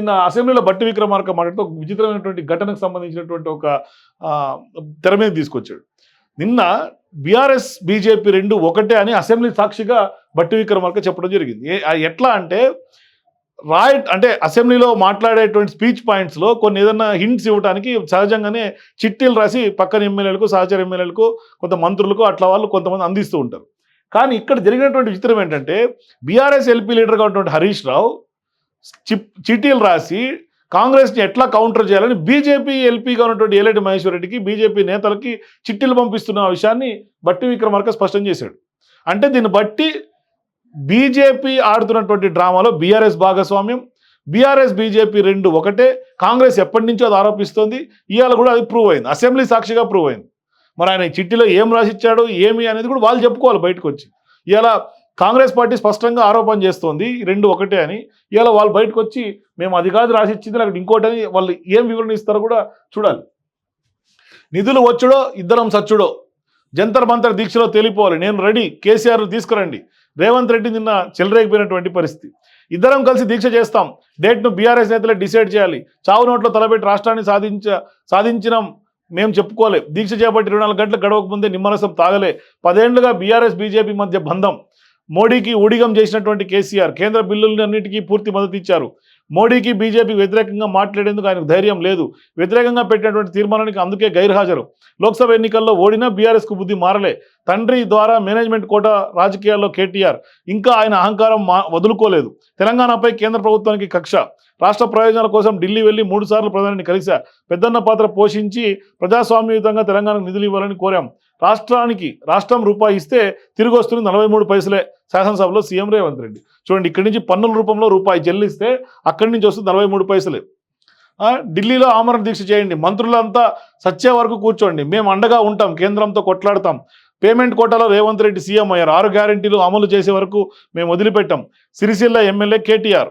నిన్న అసెంబ్లీలో బట్టి విక్రమార్క మాట్లాడుతూ ఒక విచిత్రమైనటువంటి ఘటనకు సంబంధించినటువంటి ఒక తెర మీద తీసుకొచ్చాడు. నిన్న బీఆర్ఎస్ బీజేపీ రెండు ఒకటే అని అసెంబ్లీ సాక్షిగా బట్టి విక్రమార్క చెప్పడం జరిగింది. ఎట్లా అంటే రాయ్ అంటే అసెంబ్లీలో మాట్లాడేటువంటి స్పీచ్ పాయింట్స్లో కొన్ని ఏదైనా హింట్స్ ఇవ్వడానికి సహజంగానే చిట్టీలు రాసి పక్కన ఎమ్మెల్యేలకు సహచర ఎమ్మెల్యేలకు కొంత మంత్రులకు అట్లా వాళ్ళు కొంతమంది అందిస్తూ ఉంటారు. కానీ ఇక్కడ జరిగినటువంటి విచిత్రం ఏంటంటే బీఆర్ఎస్ ఎల్పీ లీడర్గా ఉన్నటువంటి హరీష్ రావు చిప్ చిట్టీలు రాసి కాంగ్రెస్ని ఎట్లా కౌంటర్ చేయాలని బీజేపీ ఎల్పీగా ఉన్నటువంటి ఏలేటి మహేశ్వర్ రెడ్డికి బీజేపీ నేతలకి చిట్టీలు పంపిస్తున్న విషయాన్ని బట్టి విక్రమార్క స్పష్టం చేశాడు. అంటే దీన్ని బట్టి బీజేపీ ఆడుతున్నటువంటి డ్రామాలో బీఆర్ఎస్ భాగస్వామ్యం బీఆర్ఎస్ బీజేపీ రెండు ఒకటే కాంగ్రెస్ ఎప్పటి నుంచో అది ఆరోపిస్తోంది ఇవాళ కూడా అది ప్రూవ్ అయింది అసెంబ్లీ సాక్షిగా ప్రూవ్ అయింది. మరి ఆయన ఈ చిట్టిలో ఏం రాసిచ్చాడు ఏమి అనేది కూడా వాళ్ళు చెప్పుకోవాలి బయటకు వచ్చి ఇవాళ కాంగ్రెస్ పార్టీ స్పష్టంగా ఆరోపణ చేస్తోంది. రెండు ఒకటే అని. ఇవాళ వాళ్ళు బయటకు వచ్చి మేము అది కాదు రాసిచ్చింది లేకపోతే ఇంకోటి అని వాళ్ళు ఏం వివరణ ఇస్తారో కూడా చూడాలి. నిధులు వచ్చుడో ఇద్దరం సచ్చుడో. జంతర్ మంతర్ దీక్షలో తేలిపోవాలి. నేను రెడీ. కేసీఆర్ తీసుకురండి. రేవంత్ రెడ్డి నిన్న చెలరేగిపోయినటువంటి పరిస్థితి. ఇద్దరం కలిసి దీక్ష చేస్తాం. డేట్ను బీఆర్ఎస్ నేతలే డిసైడ్ చేయాలి. చావు నోట్లో తలపెట్టి రాష్ట్రాన్ని సాధించ సాధించిన మేము చెప్పుకోలే దీక్ష చేపట్టి ఇరవై నాలుగు గంటలు గడవక ముందే నిమ్మరసం తాగలే. పదేళ్ళుగా బీఆర్ఎస్ బీజేపీ మధ్య బంధం. మోడీకి ఊడిగం చేసినటువంటి కేసీఆర్ కేంద్ర బిల్లులన్నింటికీ పూర్తి మద్దతు ఇచ్చారు. మోడీకి బీజేపీ వ్యతిరేకంగా మాట్లాడేందుకు ఆయనకు ధైర్యం లేదు. వ్యతిరేకంగా పెట్టినటువంటి తీర్మానానికి అందుకే గైర్హాజరు. లోక్సభ ఎన్నికల్లో ఓడినా బీఆర్ఎస్కు బుద్ధి మారలే. తండ్రి ద్వారా మేనేజ్మెంట్ కోట రాజకీయాల్లో కేటీఆర్. ఇంకా ఆయన అహంకారం వదులుకోలేదు. తెలంగాణపై కేంద్ర ప్రభుత్వానికి కక్ష. రాష్ట్ర ప్రయోజనాల కోసం ఢిల్లీ వెళ్ళి మూడు సార్లు ప్రధానిని కలిశా పెద్దన్న పాత్ర పోషించి ప్రజాస్వామ్యయుతంగా తెలంగాణకు నిధులు ఇవ్వాలని కోరాం. రాష్ట్రానికి రాష్ట్రం రూపాయి ఇస్తే తిరిగి వస్తుంది నలభై మూడు పైసలే శాసనసభలో సీఎం రేవంత్ రెడ్డి. చూడండి ఇక్కడి నుంచి పన్నుల రూపంలో రూపాయి చెల్లిస్తే అక్కడి నుంచి వస్తుంది నలభై మూడు పైసలే. ఢిల్లీలో ఆమరణ దీక్ష చేయండి. మంత్రులంతా సచ్చే వరకు కూర్చోండి. మేము అండగా ఉంటాం కేంద్రంతో కొట్లాడతాం. పేమెంట్ కోటాలో రేవంత్ రెడ్డి సీఎం అయ్యారు. ఆరు గ్యారెంటీలు అమలు చేసే వరకు మేము వదిలిపెట్టాం. Sircilla MLA KTR.